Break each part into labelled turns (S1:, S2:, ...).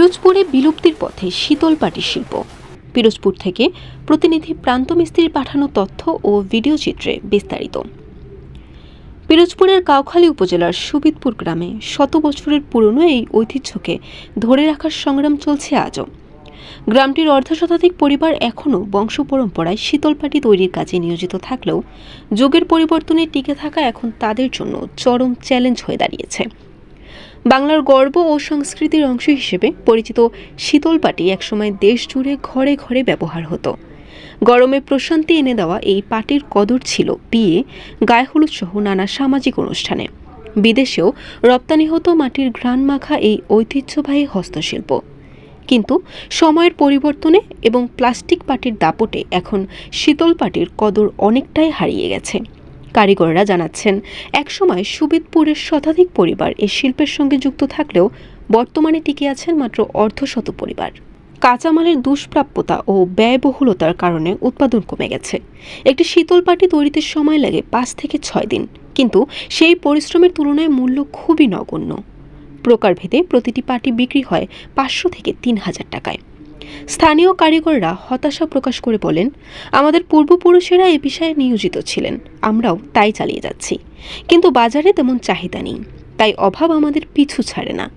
S1: পিরোজপুরে বিলুপ্তির পথে শীতল পাটি শিল্প। পিরোজপুর থেকে প্রতিনিধি প্রান্ত মিস্ত্রির পাঠানো তথ্য ও ভিডিও চিত্রে বিস্তারিত। পিরোজপুরের কাউখালী উপজেলার সুবিদপুর গ্রামে শত বছরের পুরনো এই ঐতিহ্যকে ধরে রাখার সংগ্রাম চলছে আজও। গ্রামটির অর্ধশতাধিক পরিবার এখনও বংশ পরম্পরায় শীতলপাটি তৈরির কাজে নিয়োজিত থাকলেও যুগের পরিবর্তনে টিকে থাকা এখন তাদের জন্য চরম চ্যালেঞ্জ হয়ে দাঁড়িয়েছে। বাংলার গর্ব ও সংস্কৃতির অংশ হিসেবে পরিচিত শীতলপাটি একসময় দেশ জুড়ে ঘরে ঘরে ব্যবহার হতো। গরমে প্রশান্তি এনে দেওয়া এই পাটির কদর ছিল বিয়ে, গায়ে হলুদ সহ নানা সামাজিক অনুষ্ঠানে। বিদেশেও রপ্তানি হতো মাটির ঘ্রাণ মাখা এই ঐতিহ্যবাহী হস্তশিল্প। কিন্তু সময়ের পরিবর্তনে এবং প্লাস্টিক পাটির দাপটে এখন শীতল পাটির কদর অনেকটাই হারিয়ে গেছে। কারিগররা জানাচ্ছেন, একসময় সুবিদপুরের শতাধিক পরিবার এই শিল্পের সঙ্গে যুক্ত থাকলেও বর্তমানে টিকে আছেন মাত্র অর্ধশত পরিবার। কাঁচামালের দুষ্প্রাপ্যতা ও ব্যয়বহুলতার কারণে উৎপাদন কমে গেছে। একটি শীতল পাটি তৈরিতে সময় লাগে পাঁচ থেকে ছয় দিন, কিন্তু সেই পরিশ্রমের তুলনায় মূল্য খুবই নগণ্য। প্রকারভেদে প্রতিটি পাটি বিক্রি হয় পাঁচশো থেকে তিন হাজার টাকায়। স্থানীয় কারিগররা হতাশা প্রকাশ করে বলেন, আমাদের পূর্বপুরুষেরা এ বিষয়ে নিয়োজিত ছিলেন। আমরাও তাই চালিয়ে যাচ্ছি। কিন্তু বাজারে তেমন চাহিদা নেই। তাই অভাব আমাদের পিছু ছাড়ে না।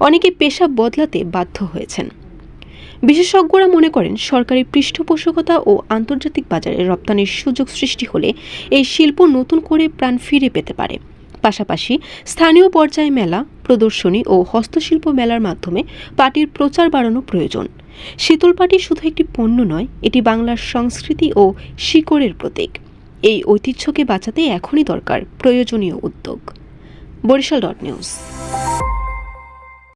S1: অনেকে পেশা বদলাতে বাধ্য হয়েছেন। বিশেষজ্ঞরা মনে করেন, সরকারি পৃষ্ঠপোষকতা ও আন্তর্জাতিক বাজারে রপ্তানির সুযোগ সৃষ্টি হলে এই শিল্প নতুন করে প্রাণ ফিরে পেতে পারে। পাশাপাশি স্থানীয় পর্যায়ে মেলা, প্রদর্শনী ও হস্তশিল্প মেলার মাধ্যমে পাটির প্রচার বাড়ানো প্রয়োজন। শীতল পাটি শুধু একটি পণ্য নয়, এটি বাংলার সংস্কৃতি ও শিকড়ের প্রতীক। এই ঐতিহ্যকে বাঁচাতে এখনই দরকার প্রয়োজনীয় উদ্যোগ। Barishal dot news.